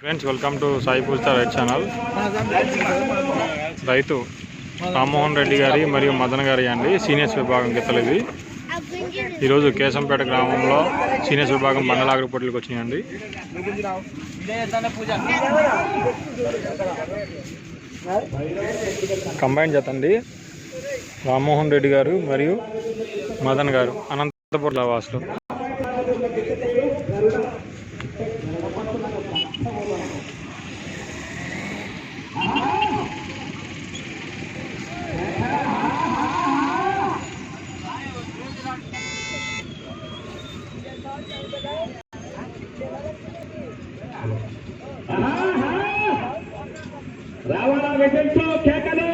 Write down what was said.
Friends welcome to Sai Pooja right channel రైతు రామ్మోహన్ రెడ్డి గారి మరియు మదన్ గారి అండి సీనియర్స్ విభాగం గీతలు ఇవి ఈరోజు కేశంపేట గ్రామంలో సీనియర్స్ విభాగం మండలాగరి పోటీలకు వచ్చినాయండి. కంబైన్ చేతండి రామ్మోహన్ రెడ్డి గారు మరియు మదన్ గారు అనంతపురం వాసులు. రావణ విజయంతో కేకలు!